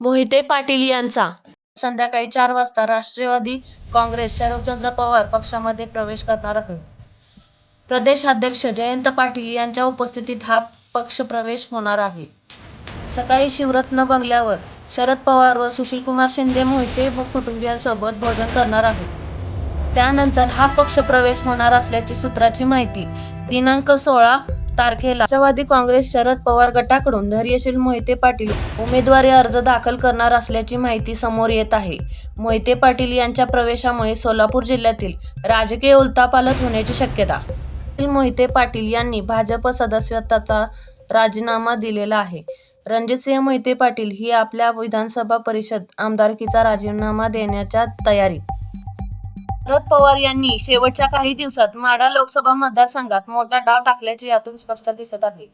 मोहिते पाटील यांचा संध्याकाळी चार वाजता राष्ट्रवादी काँग्रेस शरदचंद्र पवार पक्षामध्ये प्रवेश करणार आहे. प्रदेशाध्यक्ष जयंत पाटील यांच्या उपस्थितीत हा पक्षप्रवेश होणार आहे. सकाळी शिवरत्न बंगल्यावर शरद पवार व सुशीलकुमार शिंदे मोहिते कुटुंबीयांसोबत भोजन करणार आहेत. त्यानंतर हा पक्षप्रवेश होणार असल्याची सूत्रांची माहिती. दिनांक सोळा तारखेला राष्ट्रवादी काँग्रेस शरद पवार गटाकडून धैर्यशील मोहिते पाटील उमेदवारी अर्ज दाखल करणार असल्याची माहिती समोर येत आहे. मोहिते पाटील यांच्या प्रवेशामुळे सोलापूर जिल्ह्यातील राजकीय उलतापालत होण्याची शक्यता. मोहिते पाटील यांनी भाजप सदस्यत्वाचा राजीनामा दिलेला आहे. रणजितसिंह मोहिते पाटील ही आपल्या विधानसभा परिषद आमदारकीचा राजीनामा देण्याच्या तयारीत. शरद पवार यांनी शेवटच्या काही दिवसात माढा लोकसभा मतदारसंघात मोठा डाव टाकल्याचे यातून स्पष्ट दिसत आहे.